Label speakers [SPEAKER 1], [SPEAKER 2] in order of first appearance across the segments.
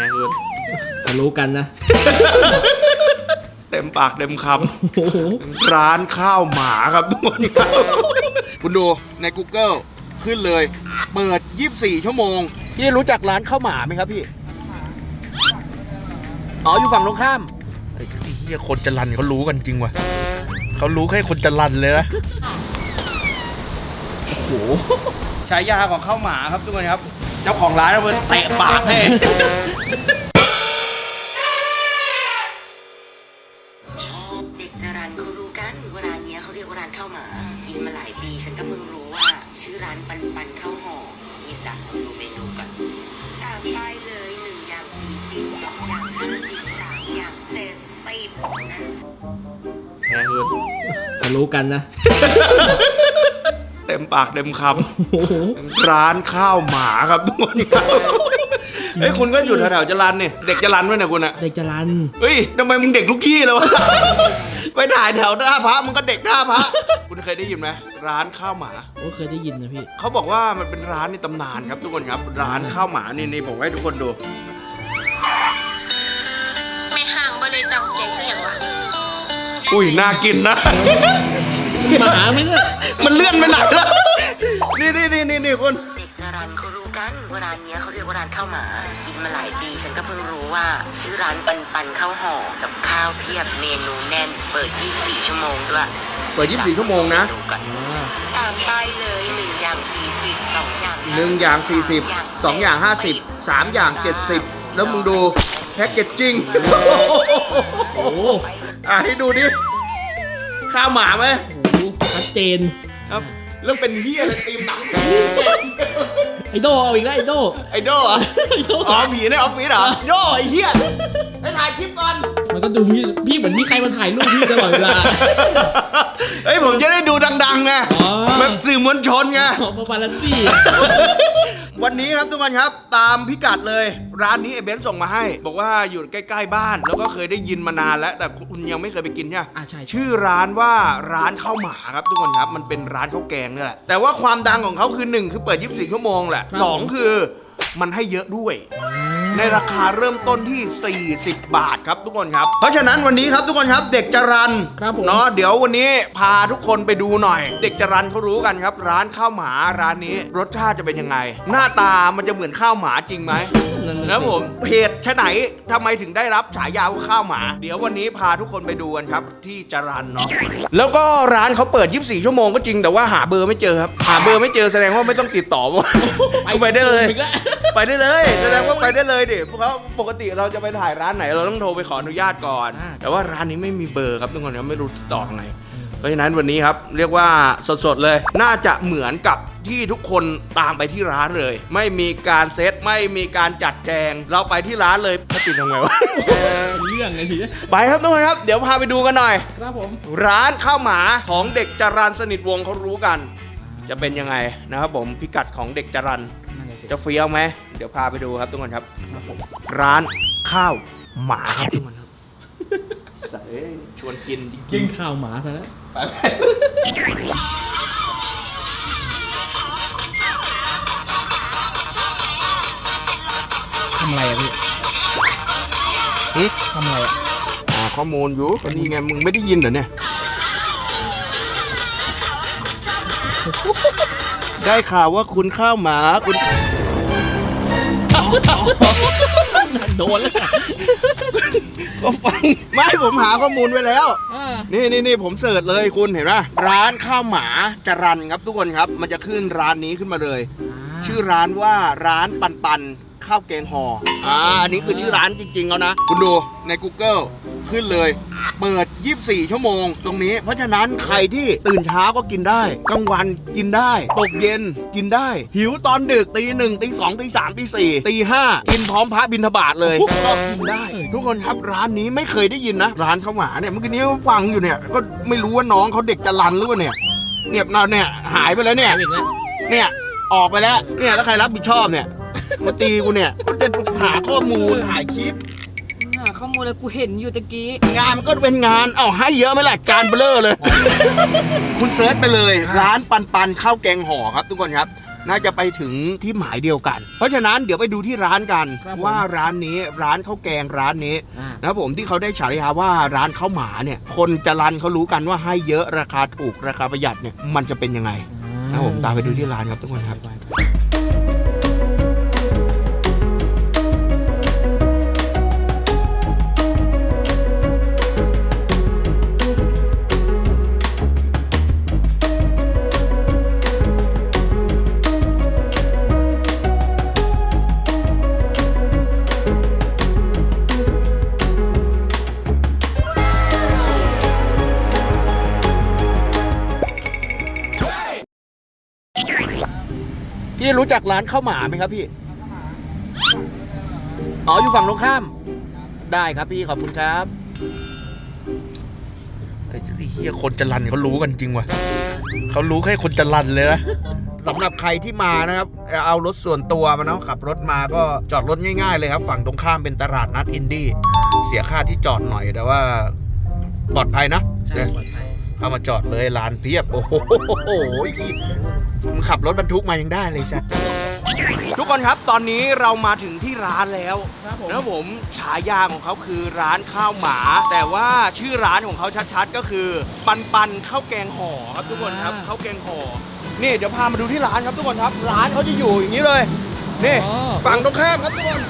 [SPEAKER 1] ไงคุณ
[SPEAKER 2] จะรู้กันนะ
[SPEAKER 1] เต็มปากเต็มค
[SPEAKER 2] โอ้โหำ
[SPEAKER 1] ร้านข้าวหมาครับทุกคนครับคุณดูใน Google ขึ้นเลย เปิด 24 ชั่วโมง พี่รู้จักร้านข้าวหมาไหมครับพี่ อ๋อ อยู่ฝั่งตรงข้ามไอ้เฮียคนจะรันเขารู้กันจริงว่ะเขารู้แค่คนจะรันเลยนะ โอ้โห ฉายาของข้าวหมาครับทุกคนครับ เจ้าของร้านเอาเพิ่นเตะปากให้
[SPEAKER 3] ชอบเด็กจรันเขารู้กันว่าร้านเนี้ยเขาเรียกว่าร้านข้าวหมา กินมาหลายปีฉันก็เพิ่งรู้ว่า ชื่อร้านปันปันข้าวห่อนี่จ้ะดูเมนูก่อนตามป้ายเลยหนึ่งอย่างสี่สิบสองอย่างห้าสิบสามอย่างเจ็ดสิบนั่น
[SPEAKER 1] ไงคุณ
[SPEAKER 2] จะรู้กันนะ
[SPEAKER 1] เต็มปากเต็มค
[SPEAKER 2] โอ้โหำ
[SPEAKER 1] ร้านข้าวหมาครับทุกคนครับเฮ้ยคุณก็อยู่แถวๆจรันเนี่ยเด็กจรันด้วยนะคุณอะ
[SPEAKER 2] เด็กจรัน
[SPEAKER 1] เฮ้ยทำไมมึงเด็กทุกที่เลยวะไปถ่ายแถวหน้าพระมึงก็เด็กหน้าพระคุณเคยได้ยินไหมร้านข้าวหมา
[SPEAKER 2] โอ้เคยได้ยินนะพี่
[SPEAKER 1] เขาบอกว่ามันเป็นร้านในตำนานครับทุกคนครับ ร้านข้าวหมานี่นี่ผมให้ทุกคนดู
[SPEAKER 4] ไม่ห่างบ่ได้จำใจคืออย่างวะ
[SPEAKER 1] อุ้ยน่ากินนะ
[SPEAKER 2] ห มาไหมเนี่ย
[SPEAKER 1] มันเลื่อนไปไหนแล้วนี่นี่นี่นี่นี่คุณ
[SPEAKER 3] เด็กจรันเขารู้กันว่าร้านเนี้ยเขาเรียกว่าร้านข้าวหมากินมาหลายปีฉันก็เพิ่งรู้ว่า ชื่อร้านปันปันข้าวห่อกับข้าวเพียบเมนูแน่น เปิด 24 ชั่วโมงด้วย
[SPEAKER 1] เปิด 24 ชั่วโมงนะ
[SPEAKER 3] ดูก่อน
[SPEAKER 2] อ่า
[SPEAKER 3] ตามป้ายเลยหนึ่งอย่างสี่สิบสองอย่าง
[SPEAKER 1] หนึ่งอย่าง 40สองอย่าง 50สามอย่าง 70 แล้วมึงดูแพ็กเกจจิ้ง
[SPEAKER 2] โอ้โห
[SPEAKER 1] อะให้ดูดิข้าวหมาไหม
[SPEAKER 2] โอ้โห ชัดเจน
[SPEAKER 1] ครับเรื่องเป็นเฮียอะไรตีมหนัง
[SPEAKER 2] ไอโดเอาอีกแล้วไอโด
[SPEAKER 1] ไอดอลเหรอ
[SPEAKER 2] ไอโด
[SPEAKER 1] อ๋อผีในออฟฟิศเหรอย่อไอเฮียไปถ่ายคลิปก่อน
[SPEAKER 2] มันก็ดูพี่พี่เหมือนมีใครมาถ่ายรูปพี่ตลอดเวลา
[SPEAKER 1] เฮ้ยผมจะได้ดูดังๆไง
[SPEAKER 2] อ๋อ
[SPEAKER 1] แบบสื่อมวลชนไง
[SPEAKER 2] ออกมาบาลานซี่
[SPEAKER 1] วันนี้ครับทุกคนครับตามพิกัดเลย ร้านนี้ไอ้เบนซ์ส่งมาให้ บอกว่าอยู่ใกล้ ๆ บ้าน แล้วก็เคยได้ยินมานานแล้ว แต่คุณยังไม่เคยไปกินใช่ไหม
[SPEAKER 2] อ่าใช่
[SPEAKER 1] ชื่อร้านว่าร้านข้าวหมาครับทุกคนครับมันเป็นร้านข้าวแกงนี่แหละแต่ว่าความดังของเขาคือ1คือเปิด 24 ชั่วโมงแหละ2คือ มันให้เยอะด้วย ในราคาเริ่มต้นที่ 40 บาทครับทุกคนครับ เพราะฉะนั้นวันนี้ครับทุกคนครับเด็กจรัน
[SPEAKER 2] ครับผม
[SPEAKER 1] เนาะเดี๋ยววันนี้พาทุกคนไปดูหน่อย เด็กจรันเขารู้กันครับ ร้านข้าวหมาร้านนี้รสชาติจะเป็นยังไง หน้าตามันจะเหมือนข้าวหมาจริงไหม
[SPEAKER 2] นั่นน่ะ
[SPEAKER 1] แล้ว
[SPEAKER 2] สิ
[SPEAKER 1] ผมเพจชะไหนทำไมถึงได้รับฉายาว่าข้าวหมา เดี๋ยววันนี้พาทุกคนไปดูกันครับที่จรันเนาะแล้วก็ร้านเขาเปิด 24 ชั่วโมงก็จริงแต่ว่าหาเบอร์ไม่เจอครับ หาเบอร์ไม่เจอแสดงว่าไม่ต้องติดต่อมาไปได้เลย
[SPEAKER 2] อีกแล้ว
[SPEAKER 1] ไปได้เลยแสดงว่าไปได้เลยดิเพราะปกติเราจะไปถ่ายร้านไหนเราต้องโทรไปขออนุญาตก่อน
[SPEAKER 2] อ่า
[SPEAKER 1] แต่ว่าร้านนี้ไม่มีเบอร์ครับทุกคนครับไม่รู้ติดต่อไง เพราะฉะนั้นวันนี้ครับเรียกว่าสดๆเลย น่าจะเหมือนกับที่ทุกคนตามไปที่ร้านเลย ไม่มีการเซตไม่มีการจัดแจง เราไปที่ร้านเลยถ้าติดทำไงวะ
[SPEAKER 2] เป็นเรื่องไงทีเนี้ย
[SPEAKER 1] ไปครับทุกคนครับ เดี๋ยวพาไปดูกันหน่อย
[SPEAKER 2] ครับผม
[SPEAKER 1] ร้านข้าวหมาของเด็กจรันสนิทวงศ์เขารู้กัน จะเป็นยังไงนะครับผมพิกัดของเด็กจรัน
[SPEAKER 2] นั่นน่ะสิ
[SPEAKER 1] จะเฟี้ยวไหมเดี๋ยวพาไปดูครับทุกคนครับ ร้านข้าวหมาครับทุกคนครับสัตว์เอ้ยชวนกินจ
[SPEAKER 2] กิ
[SPEAKER 1] ริ
[SPEAKER 2] น
[SPEAKER 1] ง
[SPEAKER 2] ข้าวหมาซะแล้ว
[SPEAKER 1] ๆไปไป
[SPEAKER 2] ทำอะไรอะพี่
[SPEAKER 1] หึ
[SPEAKER 2] ทำอะไรอะ
[SPEAKER 1] หาข้อมูลอยู่ก็นี่ไงมึงไม่ได้ยินเหรอเนี่ย ได้ข่าวว่าคุณข้าวหมาคุณ
[SPEAKER 2] โดนแล้ว
[SPEAKER 1] ก็ฟังไม่ผมหาข้อมูลไว้แล้ว
[SPEAKER 2] อ่า
[SPEAKER 1] นี่นี่นี่ผมเสิร์ชเลยคุณเห็นไหมร้านข้าวหมาจรันครับทุกคนครับ มันจะขึ้นร้านนี้ขึ้นมาเลย ชื่อร้านว่าร้านปันปันข้าวแกงห่ออ่าอันนี้คือชื่อร้านจริงๆแล้วนะ คุณดูใน Google ขึ้นเลย เปิด 24 ชั่วโมง ตรงนี้ เพราะฉะนั้นใครที่ตื่นเช้าก็กินได้กลางวันกินได้ตกเย็นกินได้ หิวตอนดึกตีหนึ่งตีสองตีสามตีสี่ตีห้ากินพร้อมพระบิณฑบาตเลยก็กินได้ ทุกคนครับร้านนี้ไม่เคยได้ยินนะ ร้านข้าวหมาเนี่ยเมื่อกี้นี้ฟังอยู่เนี่ย ก็ไม่รู้ว่าน้องเขาเด็กจะรันหรือเปล่าเนี่ยเนี่ยเราเนี่ยหายไปแล้วเนี่ย
[SPEAKER 2] เนี่
[SPEAKER 1] ยออกไปแล้วเนี่ยแล้วใครรับผิดชอบเนี่ยมาตีกูเนี่ยจะหาข้อมูลถ่ายคลิป
[SPEAKER 5] ข้อมูลเลยกูเห็นอยู่ตะกี้
[SPEAKER 1] งานมันก็เป็นงาน เอาให้เยอะไหมล่ะจานเบลอเลย คุณเซิร์ชไปเลย ร้านปันปันข้าวแกงห่อครับ ทุกคนครับ น่าจะไปถึงที่หมายเดียวกัน เพราะฉะนั้นเดี๋ยวไปดูที่ร้านกัน
[SPEAKER 2] ครับผม
[SPEAKER 1] ว่าร้านนี้ร้านข้าวแกงร้านนี้
[SPEAKER 2] อ่า
[SPEAKER 1] นะครับผมที่เขาได้ฉายาว่าร้านข้าวหมาเนี่ย คนจะรันเขารู้กันว่าให้เยอะราคาถูกราคาประหยัดเนี่ยมันจะเป็นยังไงนะครับผมตามไปดูที่ร้านครับทุกคนครับ พี่รู้จักร้านข้าวหมาไหมครับพี่ อ๋ออยู่ฝั่งตรงข้าม ได้ครับพี่ขอบคุณครับไอ้เฮียคนจรันเขารู้กันจริงว่ะเขารู้แค่คนจรันเลยนะสำหรับใครที่มานะครับ เอารถส่วนตัวมาเนาะขับรถมาก็จอดรถง่ายๆเลยครับ ฝั่งตรงข้ามเป็นตลาดนัดอินดี้เสียค่าที่จอดหน่อยแต่ว่าปลอดภัยนะ
[SPEAKER 2] ใช่
[SPEAKER 1] เนี่ย
[SPEAKER 2] ปลอดภัย
[SPEAKER 1] เข้ามาจอดเลยลานเพียบ โอ้โห มึงขับรถบรรทุกมายังได้เลยสัสทุกคนครับตอนนี้เรามาถึงที่ร้านแล้ว
[SPEAKER 2] ครับผม
[SPEAKER 1] แล้วผมฉายาของเขาคือร้านข้าวหมา แต่ว่าชื่อร้านของเขาชัดๆ ก็คือ ปันปันข้าวแกงห่อครับทุกคนครับข้าวแกงห่อนี่เดี๋ยวพามาดูที่ร้านครับทุกคนครับ ร้านเขาจะอยู่อย่างนี้เลยนี่
[SPEAKER 2] อ๋อ
[SPEAKER 1] ฝั่งตรงข้ามครับทุกคน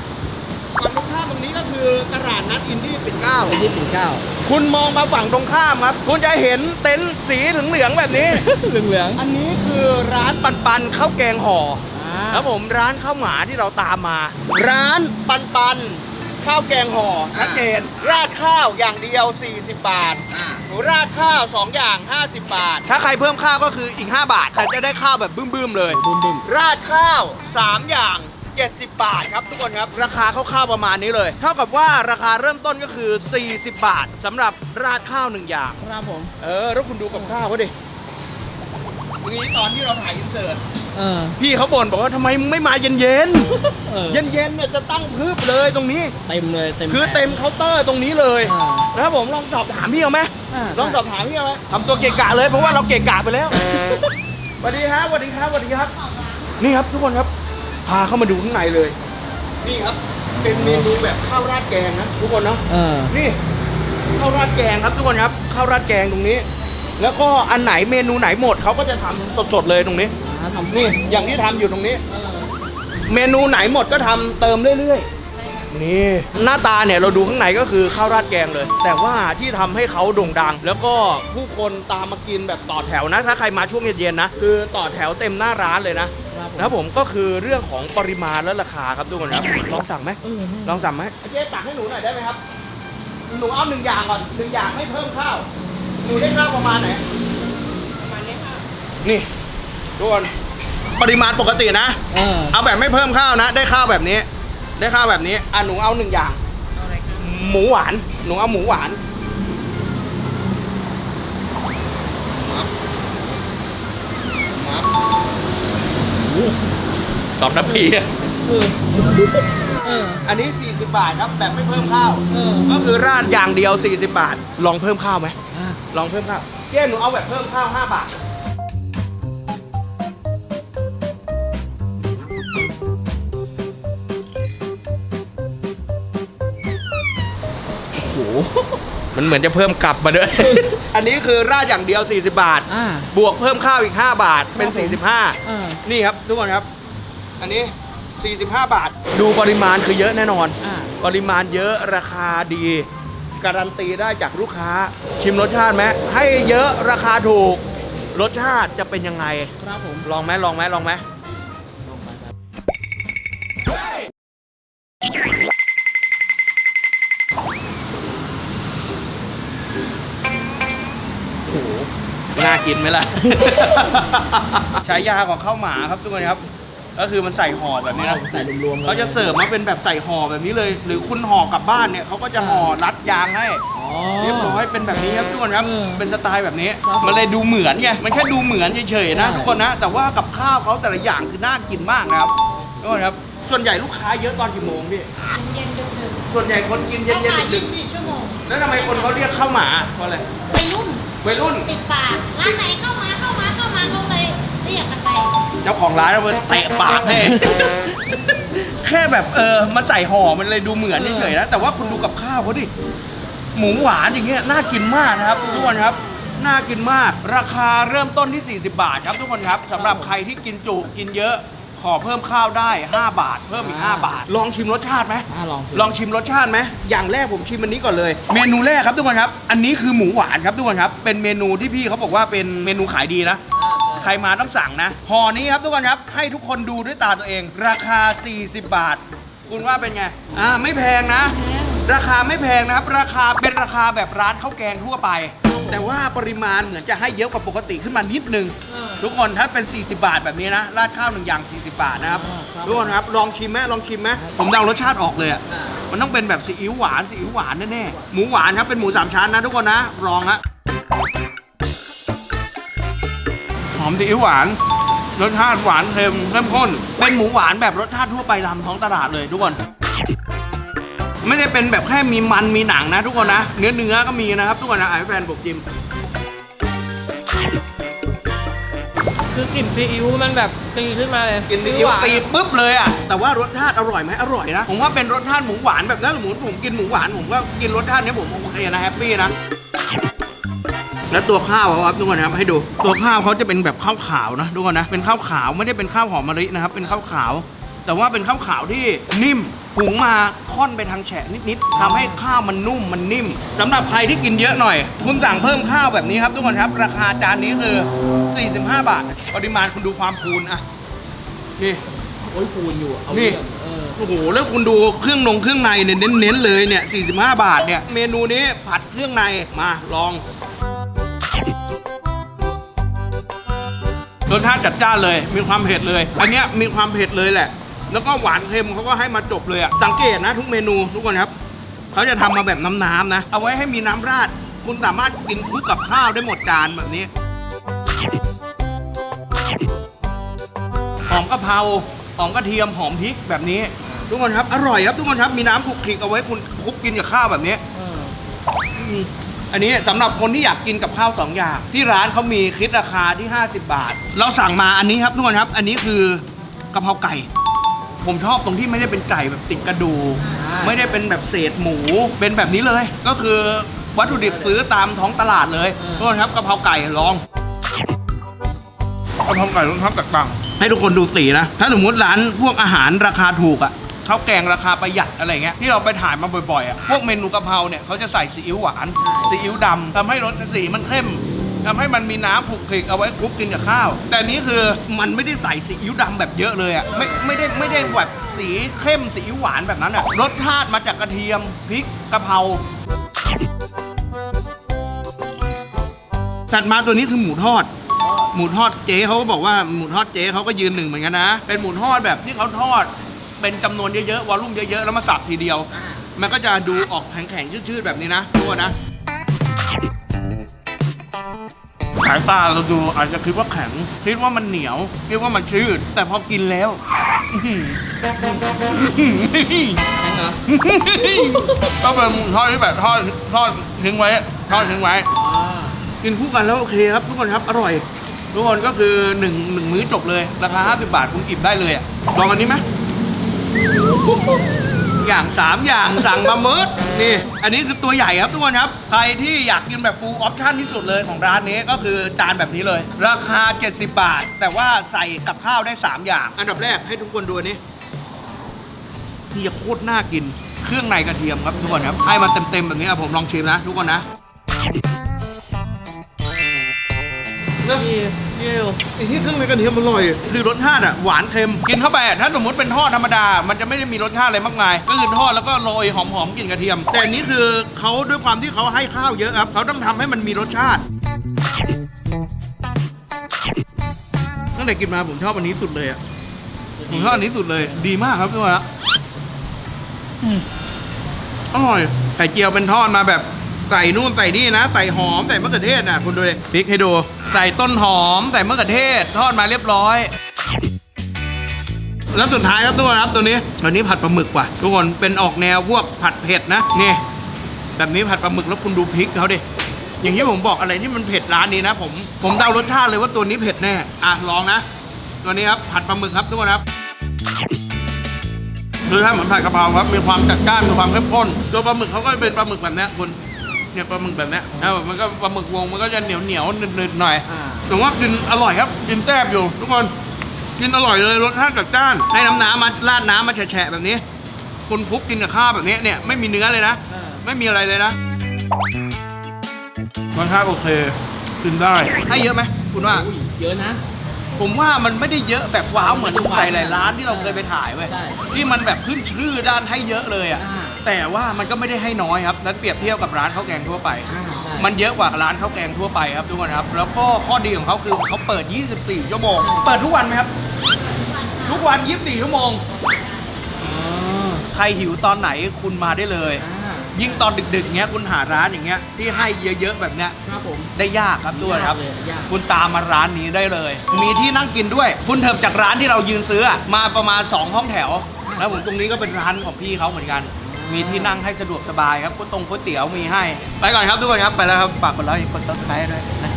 [SPEAKER 1] ฝั่งตรงข้ามตรงนี้ก็คือตลาดนัดอินดี้ปิ่นเกล้า
[SPEAKER 2] ยี่สิบเก้า
[SPEAKER 1] คุณมองมาฝั่งตรงข้ามครับ คุณจะเห็นเต็นท์สีเหลืองๆแบบนี้
[SPEAKER 2] เหลืองเหลือง
[SPEAKER 1] อันนี้คือร้านปันปันข้าวแกงห่อ
[SPEAKER 2] อ่า
[SPEAKER 1] ครับผมร้านข้าวหมาที่เราตามมา ร้านปันปันข้าวแกงห่อชัดเจนราดข้าวอย่างเดียว 40 บาท
[SPEAKER 2] อ่า
[SPEAKER 1] ราดข้าว 2 อย่าง 50 บาท ถ้าใครเพิ่มข้าวก็คืออีก 5 บาท แต่จะได้ข้าวแบบบึ้มๆเลย
[SPEAKER 2] บุ้มบุ้ม
[SPEAKER 1] ราดข้าว 3 อย่าง 70 บาทครับทุกคนครับ ราคาคร่าวๆประมาณนี้เลย เท่ากับว่าราคาเริ่มต้นก็คือ 40 บาทสำหรับราดข้าว1อย่าง
[SPEAKER 2] ครับผม
[SPEAKER 1] เออ แล้วคุณดูกับข้าวเขาดิเมื่อกี้ตอนที่เราถ่ายอินเสิร์ต
[SPEAKER 2] เออ
[SPEAKER 1] พี่เขาบ่นบอกว่าทำไมมึงไม่มาเย็นเย็น
[SPEAKER 2] เออ
[SPEAKER 1] เย็นเย็นๆเนี่ยจะตั้งพึบเลยตรงนี้
[SPEAKER 2] เต็มเลย เต็ม
[SPEAKER 1] คือเต็มเคาน์เตอร์ตรงนี้เลย
[SPEAKER 2] อ่า
[SPEAKER 1] นะครับผมลองสอบถามพี่เอาไหม
[SPEAKER 2] อ่า
[SPEAKER 1] ลองสอบถามพี่เอาไหมทำตัวเกะกะเลยเพราะว่าเราเกะกะไปแล้ว สวัสดีครับสวัสดีครับสวัสดีครับ นี่ครับทุกคนครับ พาเข้ามาดูข้างในเลย นี่ครับ เป็นเมนูแบบข้าวราดแกงนะทุกคนเนาะ
[SPEAKER 2] เออ
[SPEAKER 1] นี่ข้าวราดแกงครับทุกคนครับข้าวราดแกงตรงนี้ แล้วก็อันไหนเมนูไหนหมดเขาก็จะทำสดๆเลยตรงนี้
[SPEAKER 2] อ่าทำ
[SPEAKER 1] นี่อย่างที่ทำอยู่ตรงนี้
[SPEAKER 2] เออ
[SPEAKER 1] เมนูไหนหมดก็ทำเติมเรื่อยๆ นี่หน้าตาเนี่ยเราดูข้างในก็คือข้าวราดแกงเลย แต่ว่าที่ทำให้เขาโด่งดัง แล้วก็ผู้คนตามมากินแบบต่อแถวนะ ถ้าใครมาช่วงเย็นๆนะ คือต่อแถวเต็มหน้าร้านเลยนะครับ
[SPEAKER 2] ผม
[SPEAKER 1] นะครับผมก็คือเรื่องของปริมาณและราคาครับทุกคนครับลองสั่งไหม
[SPEAKER 2] เออ
[SPEAKER 1] ลองสั่งไหมเจ๊ตักให้หนูหน่อยได้ไหมครับ หนูเอาหนึ่งอย่างก่อนหนึ่งอย่างไม่เพิ่มข้าว หนูได้ข้าวประมาณไหน ประมาณนี้ค่ะนี่ทุกคนปริมาณปกตินะ
[SPEAKER 2] เออ
[SPEAKER 1] เอาแบบไม่เพิ่มข้าวนะ ได้ข้าวแบบนี้ ได้ข้าวแบบนี้อะหนูเอาหนึ่งอย่างหมูหวาน หนูเอาหมูหวานมับมับโอ้โห สองนาทีอะ
[SPEAKER 2] เออเออ
[SPEAKER 1] อันนี้ 40 บาทครับแบบไม่เพิ่มข้าว
[SPEAKER 2] เออ
[SPEAKER 1] ก็คือราดอย่างเดียว 40 บาท ลองเพิ่มข้าวไหม
[SPEAKER 2] อ่า
[SPEAKER 1] ลองเพิ่มข้าวเจ๊หนูเอาแบบเพิ่มข้าว 5 บาท
[SPEAKER 2] โอ้โห
[SPEAKER 1] มันเหมือนจะเพิ่มกลับมาด้วย อันนี้คือราดอย่างเดียว 40 บาท
[SPEAKER 2] อ่า
[SPEAKER 1] บวกเพิ่มข้าวอีก 5 บาทเป็น
[SPEAKER 2] ครับผม
[SPEAKER 1] 45
[SPEAKER 2] เออ
[SPEAKER 1] นี่ครับทุกคนครับ อันนี้ 45 บาท ดูปริมาณคือเยอะแน่นอน
[SPEAKER 2] อ่า
[SPEAKER 1] ปริมาณเยอะราคาดี การันตีได้จากลูกค้า ชิมรสชาติไหมให้เยอะราคาถูก รสชาติจะเป็นยังไง
[SPEAKER 2] ครับผม
[SPEAKER 1] ลองไหมลองไหมลองไหม กินไหมล่ะใช้ยาของข้าวหมาครับทุกคนครับ ก็คือมันใส่ห่อแบบนี้นะ
[SPEAKER 2] ใส่รวมๆลย
[SPEAKER 1] เขาจะเสิร์ฟมาเป็นแบบใส่ห่อแบบนี้เลย หรือคุณห่อกลับบ้านเนี่ยเขาก็จะห่อรัดยางให้
[SPEAKER 2] อ๋อ
[SPEAKER 1] เรียบร้อยเป็นแบบนี้ครับทุกคนครับ
[SPEAKER 2] เออ
[SPEAKER 1] เป็นสไตล์แบบนี้
[SPEAKER 2] ครับ
[SPEAKER 1] มันเลยดูเหมือนไง มันแค่ดูเหมือนเฉยๆนะ
[SPEAKER 2] ใช่
[SPEAKER 1] ทุกคนนะ แต่ว่ากับข้าวเขาแต่ละอย่างคือน่ากินมากนะครับทุกคนครับ ส่วนใหญ่ลูกค้าเยอะตอนกี่โมงพี่
[SPEAKER 6] เย็นๆดึก
[SPEAKER 1] ส่วนใหญ่คนกิน
[SPEAKER 6] ๆ
[SPEAKER 1] เย็น
[SPEAKER 6] เข้ามา
[SPEAKER 1] ๆดึก
[SPEAKER 6] 24ชั่วโมง
[SPEAKER 1] ๆแล้วทำไมคนเขาเรียกข้าวหมาเพราะอะไร
[SPEAKER 6] วัยรุ่น
[SPEAKER 1] วัยรุ่น
[SPEAKER 6] ติดปากร้านไหนเข้ามาเข้ามาเข้ามาเขาเลยเรียกกันไป
[SPEAKER 1] เจ้าของร้านเอาไปเตะปากให้ แค่แบบเออมาใส่ห่อมันเลยดูเหมือนเฉยๆนะ แต่ว่าคุณดูกับข้าวเขาดิ หมูหวานอย่างเงี้ยน่ากินมากนะครับทุกคนครับ น่ากินมาก ราคาเริ่มต้นที่ 40 บาทครับทุกคนครับสำหรับใครที่กินจุกินเยอะ ขอเพิ่มข้าวได้ 5 บาท เพิ่มอีก 5 บาท ลองชิมรสชาติไหม
[SPEAKER 2] อะลอง
[SPEAKER 1] ลองชิมรสชาติไหมอย่างแรกผมชิมอันนี้ก่อนเลย เมนูแรกครับทุกคนครับ อันนี้คือหมูหวานครับทุกคนครับ เป็นเมนูที่พี่เขาบอกว่าเป็นเมนูขายดีนะ ใครมาต้องสั่งนะห่อนี้ครับทุกคนครับ ให้ทุกคนดูด้วยตาตัวเอง ราคา 40 บาท คุณว่าเป็นไง อ่า ไม่แพงนะ ราคาไม่แพงนะครับ ราคาเป็นราคาแบบร้านข้าวแกงทั่วไป แต่ว่าปริมาณเหมือนจะให้เยอะกว่าปกติขึ้นมานิดนึง ทุกคนถ้าเป็น 40 บาทแบบนี้นะราดข้าวหนึ่งอย่าง 40 บาทนะครับ
[SPEAKER 2] อ่าครับ
[SPEAKER 1] ทุกคนครับลองชิมไหมลองชิมไหมผมเดารสชาติออกเลยอะ
[SPEAKER 2] อ่า
[SPEAKER 1] มันต้องเป็นแบบซีอิ๊วหวานซีอิ๊วหวานแน่ๆหมูหวานครับเป็นหมูสามชั้นนะทุกคนนะลองฮะหอมซีอิ๊วหวานรสชาติหวานเค็มเข้มข้น เป็นหมูหวานแบบรสชาติทั่วไปตามท้องตลาดเลยทุกคน ไม่ได้เป็นแบบแค่มีมันมีหนังนะทุกคนนะ เนื้อเนื้อก็มีนะครับทุกคนนะไอ้แฟนบอกจิม
[SPEAKER 2] คือกลิ่นซีอิ๊วมันแบบตีขึ้นมาเลย
[SPEAKER 1] กินซี
[SPEAKER 2] ซี
[SPEAKER 1] อิ๊ว
[SPEAKER 2] หวาน
[SPEAKER 1] ตีปุ๊บเลยอะแต่ว่ารสชาติอร่อยไหมอร่อยนะผมว่าเป็นรสชาติหมูหวานแบบนั้นหมูผมกินหมูหวานผมก็กินรสชาตินี้ผมโอเคนะแฮปปี้นะแล้วตัวข้าวเขาครับทุกคนนะครับให้ดู ตัวข้าวเขาจะเป็นแบบข้าวขาวนะทุกคนนะเป็นข้าวขาวไม่ได้เป็นข้าวหอมมะลินะครับเป็นข้าวขาว แต่ว่าเป็นข้าวขาวที่นิ่ม หุงมาค่อนไปทางแฉะนิดๆทำให้ข้าวมันนุ่มมันนิ่มสำหรับใครที่กินเยอะหน่อย คุณสั่งเพิ่มข้าวแบบนี้ครับทุกคนครับ ราคาจานนี้คือ 45 บาท ปริมาณคุณดูความพูนอะนี่
[SPEAKER 2] โอ้ยปูนอยู่เอา
[SPEAKER 1] นี่
[SPEAKER 2] เรื่องเออ
[SPEAKER 1] โอ้โหแล้วคุณดูเครื่องนงเครื่องในเนี่ยเน้นๆเลยเนี่ย 45 บาทเนี่ย เมนูนี้ผัดเครื่องในมาลองรสชาติจัดจ้านเลย มีความเผ็ดเลย อันเนี้ยมีความเผ็ดเลยแหละ แล้วก็หวานเค็มเขาก็ให้มาจบเลยอะสังเกตนะทุกเมนูทุกคนครับเขาจะทำมาแบบน้ำๆนะ เอาไว้ให้มีน้ำราด คุณสามารถกินคลุกกับข้าวได้หมดจานแบบนี้หอมกะเพราหอมกระเทียมหอมพริกแบบนี้ ทุกคนครับอร่อยครับทุกคนครับมีน้ำคลุกคลิกเอาไว้คุณคลุกกินกับข้าวแบบนี้
[SPEAKER 2] อั
[SPEAKER 1] นนี้สำหรับคนที่อยากกินกับข้าวสองอย่าง ที่ร้านเขามีคิดราคาที่ 50 บาท เราสั่งมาอันนี้ครับทุกคนครับ อันนี้คือกะเพราไก่ ผมชอบตรงที่ไม่ได้เป็นไก่แบบติดกระดูก
[SPEAKER 2] อ่า
[SPEAKER 1] ไม่ได้เป็นแบบเศษหมูเป็นแบบนี้เลย ก็คือวัตถุดิบซื้อตามท้องตลาดเลยทุกคนครับกะเพราไก่ลองกะเพราไก่รสชาติแตกต่างให้ทุกคนดูสีนะ ถ้าสมมติร้านพวกอาหารราคาถูกอะข้าวแกงราคาประหยัดอะไรเงี้ยที่เราไปถ่ายมาบ่อยๆอะพวกเมนูกะเพราเนี่ยเขาจะใส่ซีอิ๊วหวานซีอิ๊วดำทำให้รสสีมันเข้ม ทำให้มันมีน้ำผุกคลิกเอาไว้คลุกกินกับข้าว แต่อันนี้คือมันไม่ได้ใส่ซีอิ๊วดำแบบเยอะเลยอะไม่ไม่ได้ไม่ได้แบบสีเข้มซีอิ๊วหวานแบบนั้นอะรสชาติมาจากกระเทียมพริกกะเพราถัดมาตัวนี้คือหมูทอด หมูทอดเจ๊เขาก็บอกว่าหมูทอดเจ๊เขาก็ยืนหนึ่งเหมือนกันนะ เป็นหมูทอดแบบที่เขาทอด เป็นจำนวนเยอะๆวอลลุ่มเยอะๆแล้วมาสับทีเดียว มันก็จะดูออกแข็งๆชืดๆแบบนี้นะทุกคนนะ สายตาเราดูอาจจะคิดว่าแข็ง คิดว่ามันเหนียวคิดว่ามันชืด แต่พอกินแล้วก็เป็นทอดที่แบบทอดทอดทิ้งไว้ทอดทิ้งไว้ กินคู่กันแล้วโอเคครับ ทุกคนครับอร่อย ทุกคนก็คือหนึ่งหนึ่งมื้อจบเลย ราคา 50 บาทคุณอิ่มได้เลยอะลองอันนี้ไหม อย่าง 3 อย่างสั่งมาเมิดนี่ อันนี้คือตัวใหญ่ครับทุกคนครับ ใครที่อยากกินแบบฟูลออปชั่นที่สุดเลยของร้านนี้ก็คือจานแบบนี้เลย ราคา 70 บาท แต่ว่าใส่กับข้าวได้ 3 อย่าง อันดับแรกให้ทุกคนดูนี้นี่โคตรน่ากินเครื่องในกระเทียมครับทุกคนครับให้มันเต็มๆแบบนี้อะผมลองชิมนะ ทุกคนนะ
[SPEAKER 2] พี่ พี่เร็ว
[SPEAKER 1] ไอ้ที่เครื่องในกระเทียมอร่อย คือรสชาติอะหวานเค็ม กินเข้าไปถ้าสมมติเป็นทอดธรรมดา มันจะไม่ได้มีรสชาติอะไรมากมาย ก็คือทอดแล้วก็โรยหอมๆกลิ่นกระเทียม แต่อันนี้คือเขาด้วยความที่เขาให้ข้าวเยอะครับเขาต้องทำให้มันมีรสชาติ ตั้งแต่กินมาผมชอบอันนี้สุดเลยอะ ผมชอบอันนี้สุดเลย ดีมากครับทุกคนครับอืมอร่อย ไข่เจียวเป็นทอดมาแบบ ใส่นู่นใส่นี่นะ ใส่หอมใส่มะเขือเทศนะคุณดูเลยพริกให้ดู ใส่ต้นหอม ใส่มะเขือเทศ ทอดมาเรียบร้อย แล้วสุดท้ายครับทุกคนครับตัวนี้ตัวนี้ผัดปลาหมึกว่ะ ทุกคนเป็นออกแนวพวกผัดเผ็ดนะนี่แบบนี้ผัดปลาหมึกแล้วคุณดูพริกเขาดิอย่างที่ผมบอกอะไรที่มันเผ็ดร้านนี้นะ ผมผมเดารสชาติเลยว่าตัวนี้เผ็ดแน่อะลองนะตัวนี้ครับผัดปลาหมึกครับทุกคนครับรสชาติเหมือนผัดกะเพราครับ มีความจัดจ้าน มีความเข้มข้นตัวปลาหมึกเขาก็เป็นปลาหมึกแบบนี้คุณ เนี่ยปลาหมึกแบบเนี้ยแล้วมันก็ปลาหมึกวงมันก็จะเหนียวเหนียวๆหนึบๆหน่อย
[SPEAKER 2] อ่า
[SPEAKER 1] แต่ว่ากินอร่อยครับกินแซ่บอยู่ ทุกคนกินอร่อยเลยรสชาติจัดจ้านให้น้ำน้ำมาราดน้ำมาแฉะๆแบบนี้คุณคลุกกินกับข้าวแบบนี้เนี่ยไม่มีเนื้อเลยนะ
[SPEAKER 2] เออ
[SPEAKER 1] ไม่มีอะไรเลยนะรสชาติโอเคกินได้ให้เยอะไหมคุณว่า
[SPEAKER 2] อุ้ยเยอะนะ
[SPEAKER 1] ผมว่ามันไม่ได้เยอะแบบว้าวเหมือนหลายหลายๆร้านที่เราเคยไปถ่ายเว้ย
[SPEAKER 2] ใช่
[SPEAKER 1] ที่มันแบบขึ้นชื่อด้านให้เยอะเลยอะ
[SPEAKER 2] อ่า
[SPEAKER 1] แต่ว่ามันก็ไม่ได้ให้น้อยครับนั้นเปรียบเทียบกับร้านข้าวแกงทั่วไป
[SPEAKER 2] อ่าใช่
[SPEAKER 1] มันเยอะกว่าร้านข้าวแกงทั่วไปครับทุกคนครับ แล้วก็ข้อดีของเขาคือเขาเปิด 24 ชั่วโมง เปิดทุกวันไหมครับ ทุกวัน 24 ชั่วโมง ใครหิวตอนไหนคุณมาได้เลย
[SPEAKER 2] อ่า
[SPEAKER 1] ยิ่งตอนดึกๆเงี้ยคุณหาร้านอย่างเงี้ยที่ให้เยอะๆแบบเนี้ย
[SPEAKER 2] ครับผม
[SPEAKER 1] ได้ยากครับทุกคนครับ
[SPEAKER 2] ยากเลยยาก
[SPEAKER 1] คุณตามมาร้านนี้ได้เลย มีที่นั่งกินด้วย คุณเถิบจากร้านที่เรายืนซื้ออะมาประมาณ 2 ห้องแถว แล้วผมตรงนี้ก็เป็นร้านของพี่เขาเหมือนกัน มีที่นั่งให้สะดวกสบายครับก๋วยตงก๋วยเตี๋ยวมีให้ ไปก่อนครับทุกคนครับ ไปแล้วครับ ฝากกดไลค์กด subscribe ด้วยนะ